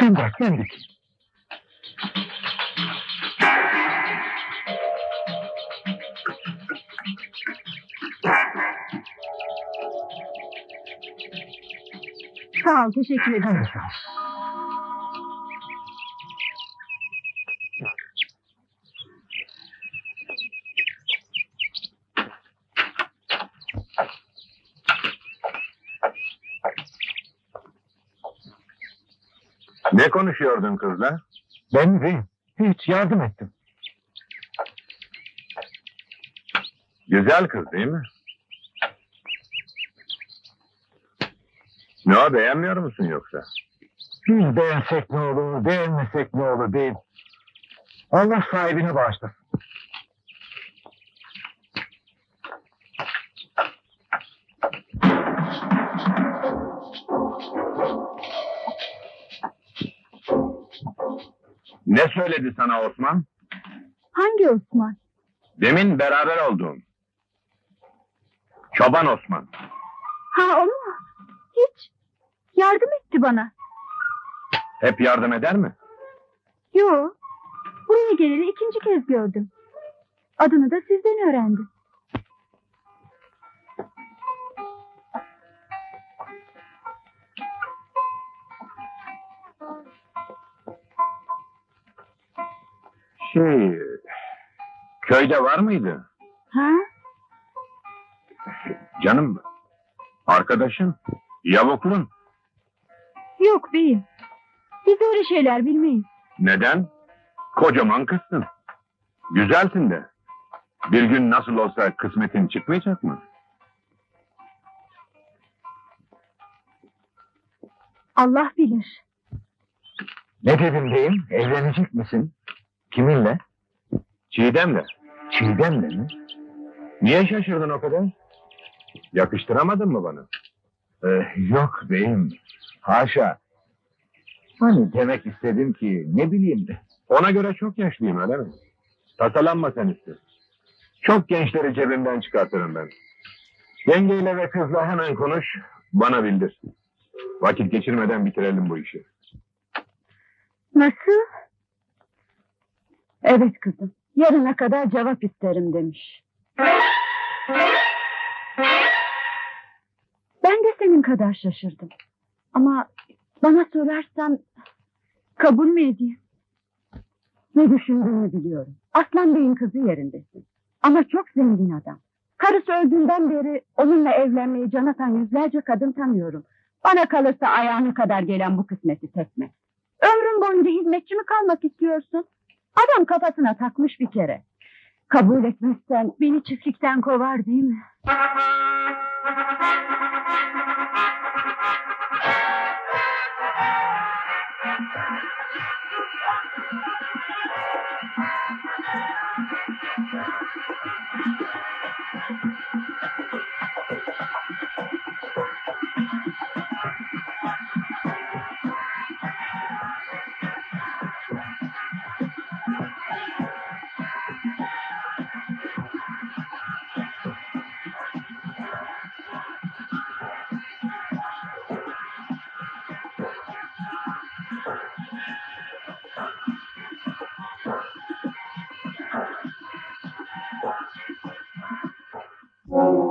Sen dik. Sağ ol, teşekkür ederim. Hadi Ne konuşuyordun kızla? Ben mi? Hiç yardım ettim. Güzel kız değil mi? Ne o beğenmiyor musun yoksa? Biz beğensek ne olur, beğenmesek ne olur beyim. Allah sahibine bağışlasın. Ne söyledi sana Osman? Hangi Osman? Demin beraber olduğum. Çoban Osman. Ha onu mu? Hiç. Yardım etti bana. Hep yardım eder mi? Yo. Buraya geleli ikinci kez gördüm. Adını da sizden öğrendim. Şey... Köyde var mıydı? Ha? Canım, arkadaşın, yavuklun. Yok beyim. Biz öyle şeyler bilmeyiz. Neden? Kocaman kızsın. Güzelsin de. Bir gün nasıl olsa kısmetin çıkmayacak mı? Allah bilir. Ne dedim beyim? Evlenecek misin? Kiminle? Çiğdem'le. Çiğdem'le mi? Niye şaşırdın o kadar? Yakıştıramadın mı bana? Ee, yok beyim. Haşa. Hani demek istedim ki ne bileyim de. Ona göre çok yaşlıyım öyle mi? Tasalanma sen işte. Çok gençleri cebimden çıkartırım ben. Yengeyle ve kızla hemen konuş, bana bildir. Vakit geçirmeden bitirelim bu işi. Nasıl? Evet kızım. Yarına kadar cevap isterim demiş. Ben de senin kadar şaşırdım. Ama bana sorarsan kabul mü edeyim? Ne düşündüğünü biliyorum. Aslan Bey'in kızı yerindesin. Ama çok zengin adam. Karısı öldüğünden beri onunla evlenmeyi can atan yüzlerce kadın tanıyorum. Bana kalırsa ayağına kadar gelen bu kısmeti tekme. Ömrün boyunca hizmetçi mi kalmak istiyorsun? Adam kafasına takmış bir kere. Kabul etmezsen beni çiftlikten kovar değil mi? Amen.